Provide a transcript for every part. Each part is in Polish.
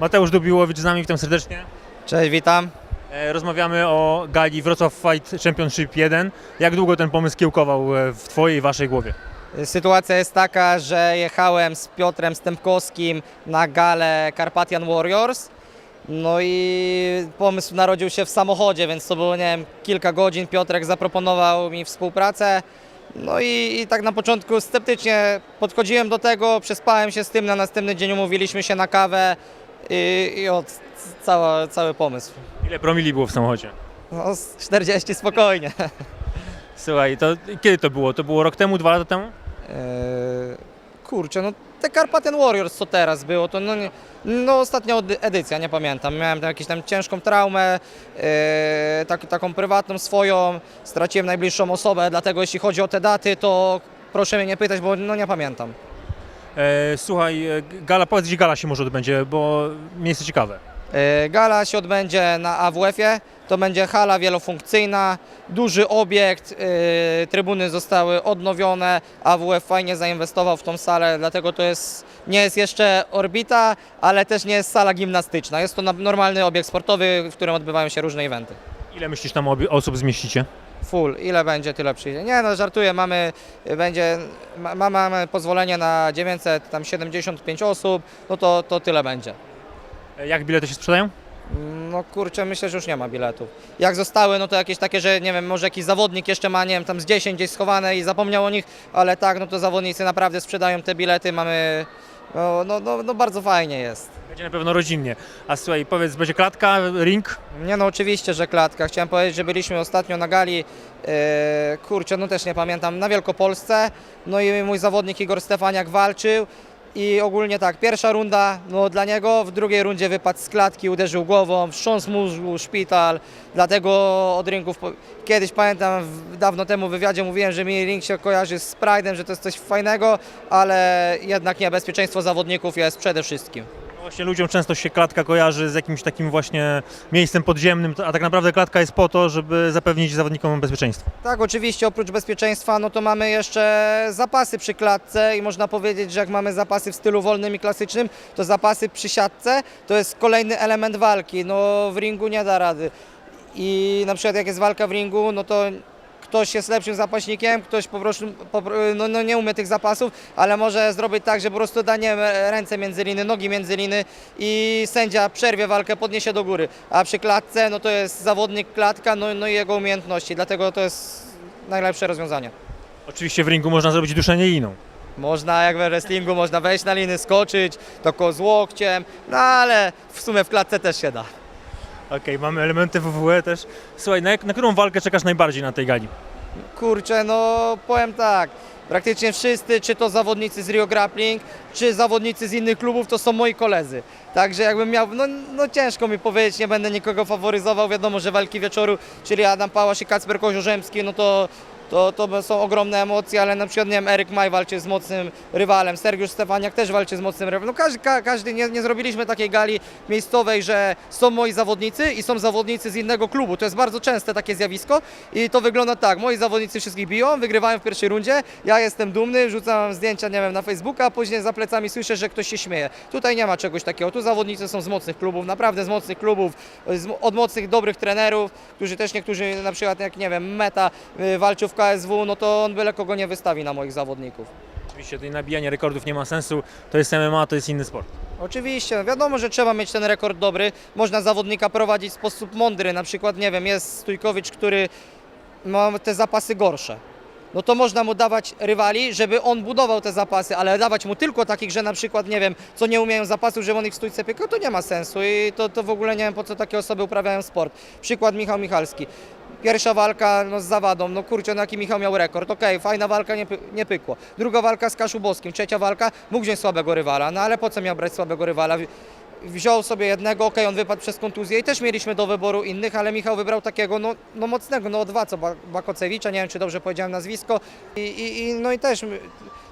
Mateusz Dubiłowicz z nami, witam serdecznie. Cześć, witam. E, Rozmawiamy o gali Wrocław Fight Championship 1. Jak długo ten pomysł kiełkował e, w Twojej i Waszej głowie? Sytuacja jest taka, że jechałem z Piotrem Stępkowskim na galę Carpathian Warriors. No i pomysł narodził się w samochodzie, więc to było, nie wiem, kilka godzin. Piotrek zaproponował mi współpracę. No i, i tak na początku sceptycznie podchodziłem do tego, przespałem się z tym, na następny dzień umówiliśmy się na kawę i, i od cała, cały pomysł. Ile promili było w samochodzie? No, z 40 spokojnie. Słuchaj, to kiedy to było? To było rok temu, dwa lata temu? Eee, kurczę, no te Carpathian Warriors co teraz było, to no, nie, no ostatnia ody- edycja, nie pamiętam. Miałem tam jakąś tam ciężką traumę, eee, tak, taką prywatną swoją, straciłem najbliższą osobę, dlatego jeśli chodzi o te daty, to proszę mnie nie pytać, bo no nie pamiętam. E, słuchaj, e, gala, powiedz gdzie gala się może odbędzie, bo miejsce ciekawe. Eee, Gala się odbędzie na AWF-ie. To będzie hala wielofunkcyjna, duży obiekt, eee, trybuny zostały odnowione. AWF fajnie zainwestował w tą salę, dlatego to jest, nie jest jeszcze orbita, ale też nie jest sala gimnastyczna. Jest to normalny obiekt sportowy, w którym odbywają się różne eventy. Ile myślisz tam osób zmieścicie? Full, ile będzie, tyle przyjdzie. Nie no, żartuję, mamy, będzie, ma, ma- mamy pozwolenie na 975 osób, no to, to tyle będzie. Jak bilety się sprzedają? No kurczę, myślę, że już nie ma biletów. Jak zostały, no to jakieś takie, że nie wiem, może jakiś zawodnik jeszcze ma, nie wiem, tam z 10 gdzieś schowane i zapomniał o nich, ale tak, no to zawodnicy naprawdę sprzedają te bilety, mamy, no, no, no, no bardzo fajnie jest. Będzie na pewno rodzinnie. A słuchaj, powiedz, będzie klatka, ring? Nie no, oczywiście, że klatka. Chciałem powiedzieć, że byliśmy ostatnio na gali, e, kurczę, no też nie pamiętam, na Wielkopolsce, no i mój zawodnik Igor Stefaniak walczył i ogólnie tak, pierwsza runda no, dla niego, w drugiej rundzie wypadł z klatki, uderzył głową, wstrząs mózgu, szpital, dlatego od ringów, kiedyś pamiętam, dawno temu w wywiadzie mówiłem, że mi ring się kojarzy z Pride'em, że to jest coś fajnego, ale jednak nie, bezpieczeństwo zawodników jest przede wszystkim. Właśnie ludziom często się klatka kojarzy z jakimś takim właśnie miejscem podziemnym, a tak naprawdę klatka jest po to, żeby zapewnić zawodnikom bezpieczeństwo. Tak, oczywiście oprócz bezpieczeństwa, no to mamy jeszcze zapasy przy klatce i można powiedzieć, że jak mamy zapasy w stylu wolnym i klasycznym, to zapasy przy siatce to jest kolejny element walki. No w ringu nie da rady. I na przykład jak jest walka w ringu, no to ktoś jest lepszym zapaśnikiem, ktoś po prostu po, no, no nie umie tych zapasów, ale może zrobić tak, że po prostu da nie ręce między liny, nogi między liny i sędzia przerwie walkę, podniesie do góry. A przy klatce, no to jest zawodnik klatka, no, no i jego umiejętności, dlatego to jest najlepsze rozwiązanie. Oczywiście w ringu można zrobić duszenie liną. Można, jak we wrestlingu, można wejść na liny, skoczyć, tylko z łokciem, no ale w sumie w klatce też się da. Okej, mamy elementy WWE też. Słuchaj, na, jak, na którą walkę czekasz najbardziej na tej gali? Kurczę, no powiem tak, praktycznie wszyscy, czy to zawodnicy z Rio Grappling, czy zawodnicy z innych klubów, to są moi koledzy. Także jakbym miał, no, no ciężko mi powiedzieć, nie będę nikogo faworyzował, wiadomo, że walki wieczoru, czyli Adam Pałasz i Kacper Koziorzemski, no to to, to są ogromne emocje, ale na przykład nie wiem, Eryk Maj walczy z mocnym rywalem, Sergiusz Stefaniak też walczy z mocnym rywalem. No każdy, ka, każdy nie, nie zrobiliśmy takiej gali miejscowej, że są moi zawodnicy i są zawodnicy z innego klubu. To jest bardzo częste takie zjawisko i to wygląda tak. Moi zawodnicy wszystkich biją, wygrywają w pierwszej rundzie, ja jestem dumny, wrzucam zdjęcia, nie wiem, na Facebooka, a później za plecami słyszę, że ktoś się śmieje. Tutaj nie ma czegoś takiego. Tu zawodnicy są z mocnych klubów, naprawdę z mocnych klubów, od mocnych, dobrych trenerów, którzy też niektórzy, na przykład jak nie wiem, Meta y, walczył w KSW, no to on byle kogo nie wystawi na moich zawodników. Oczywiście tutaj nabijanie rekordów nie ma sensu, to jest MMA, to jest inny sport. Oczywiście, wiadomo, że trzeba mieć ten rekord dobry. Można zawodnika prowadzić w sposób mądry. Na przykład, nie wiem, jest Stójkowicz, który ma te zapasy gorsze. No to można mu dawać rywali, żeby on budował te zapasy, ale dawać mu tylko takich, że na przykład, nie wiem, co nie umieją zapasów, żeby on ich w stójce piekał, to nie ma sensu i to, to w ogóle nie wiem, po co takie osoby uprawiają sport. Przykład Michał Michalski. Pierwsza walka no, z Zawadą, no kurczę, no jaki Michał miał rekord, okej, fajna walka, nie, nie pykło. Druga walka z Kaszubowskim, trzecia walka, mógł wziąć słabego rywala, no ale po co miał brać słabego rywala? Wziął sobie jednego, okej, on wypadł przez kontuzję i też mieliśmy do wyboru innych, ale Michał wybrał takiego no, no mocnego, no dwa, co Ba- Bakocewicza, nie wiem czy dobrze powiedziałem nazwisko. I, i, i no i też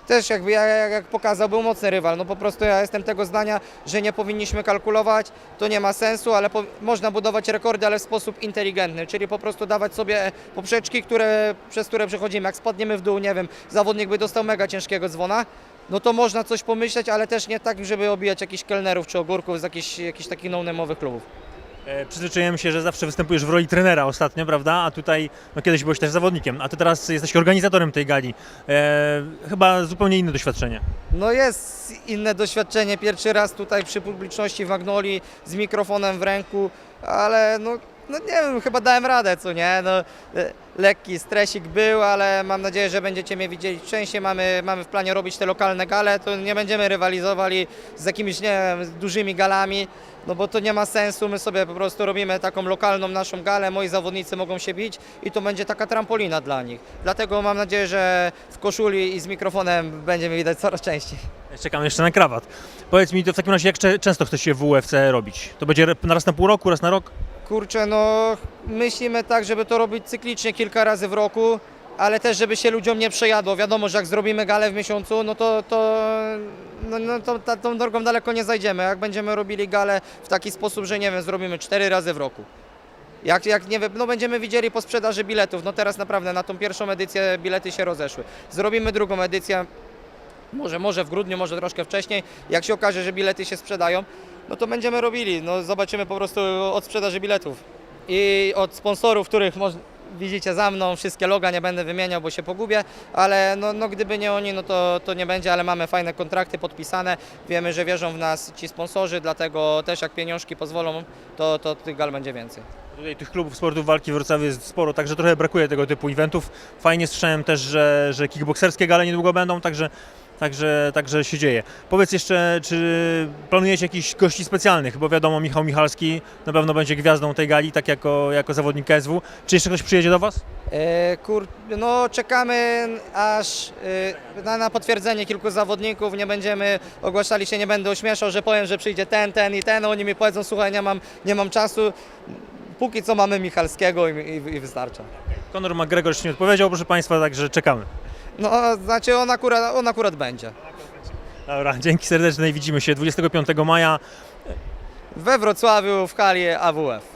też jakby jak, jak, pokazał, był mocny rywal. No po prostu ja jestem tego zdania, że nie powinniśmy kalkulować, to nie ma sensu, ale po, można budować rekordy, ale w sposób inteligentny, czyli po prostu dawać sobie poprzeczki, które, przez które przechodzimy. Jak spadniemy w dół, nie wiem, zawodnik by dostał mega ciężkiego dzwona, no to można coś pomyśleć, ale też nie tak, żeby obijać jakichś kelnerów czy ogórków z jakichś, jakichś takich no-name'owych klubów. E, Przyzwyczaiłem się, że zawsze występujesz w roli trenera ostatnio, prawda? A tutaj, no kiedyś byłeś też zawodnikiem, a ty teraz jesteś organizatorem tej gali. E, chyba zupełnie inne doświadczenie. No jest inne doświadczenie, pierwszy raz tutaj przy publiczności w Magnoli z mikrofonem w ręku, ale no, no nie wiem, chyba dałem radę, co nie? No, e, lekki stresik był, ale mam nadzieję, że będziecie mnie widzieli częściej. Mamy, mamy w planie robić te lokalne gale, to nie będziemy rywalizowali z jakimiś, nie wiem, dużymi galami, no bo to nie ma sensu, my sobie po prostu robimy taką lokalną naszą galę, moi zawodnicy mogą się bić i to będzie taka trampolina dla nich. Dlatego mam nadzieję, że w koszuli i z mikrofonem będziemy widać coraz częściej. Czekam jeszcze na krawat. Powiedz mi to w takim razie, jak często chcesz się w UFC robić? To będzie raz na pół roku, raz na rok? Kurczę, no myślimy tak, żeby to robić cyklicznie kilka razy w roku, ale też żeby się ludziom nie przejadło. Wiadomo, że jak zrobimy galę w miesiącu, no to, to, no, no to ta, tą drogą daleko nie zajdziemy. Jak będziemy robili galę w taki sposób, że nie wiem, zrobimy cztery razy w roku. Jak, jak nie no będziemy widzieli po sprzedaży biletów. No teraz naprawdę na tą pierwszą edycję bilety się rozeszły. Zrobimy drugą edycję, może, może w grudniu, może troszkę wcześniej. Jak się okaże, że bilety się sprzedają, no to będziemy robili. No zobaczymy po prostu od sprzedaży biletów i od sponsorów, których widzicie za mną, wszystkie loga nie będę wymieniał, bo się pogubię, ale no, no gdyby nie oni, no to, to nie będzie, ale mamy fajne kontrakty podpisane, wiemy, że wierzą w nas ci sponsorzy, dlatego też jak pieniążki pozwolą, to, to tych gal będzie więcej. Tutaj tych klubów sportów walki w Wrocławiu jest sporo, także trochę brakuje tego typu eventów. Fajnie słyszałem też, że, że kickbokserskie gale niedługo będą, także, także, także się dzieje. Powiedz jeszcze, czy planujecie jakichś gości specjalnych, bo wiadomo, Michał Michalski na pewno będzie gwiazdą tej gali, tak jako, jako zawodnik KSW. Czy jeszcze ktoś przyjedzie do Was? E, kur, no czekamy aż e, na, na potwierdzenie kilku zawodników, nie będziemy ogłaszali się, nie będę ośmieszał, że powiem, że przyjdzie ten, ten i ten, oni mi powiedzą, słuchaj, nie mam, nie mam czasu. Póki co mamy Michalskiego i, i, i wystarcza. Conor McGregor jeszcze nie odpowiedział, proszę Państwa, także czekamy. No, znaczy on akurat, on akurat będzie. Dobra, dzięki serdeczne i widzimy się 25 maja. We Wrocławiu w hali AWF.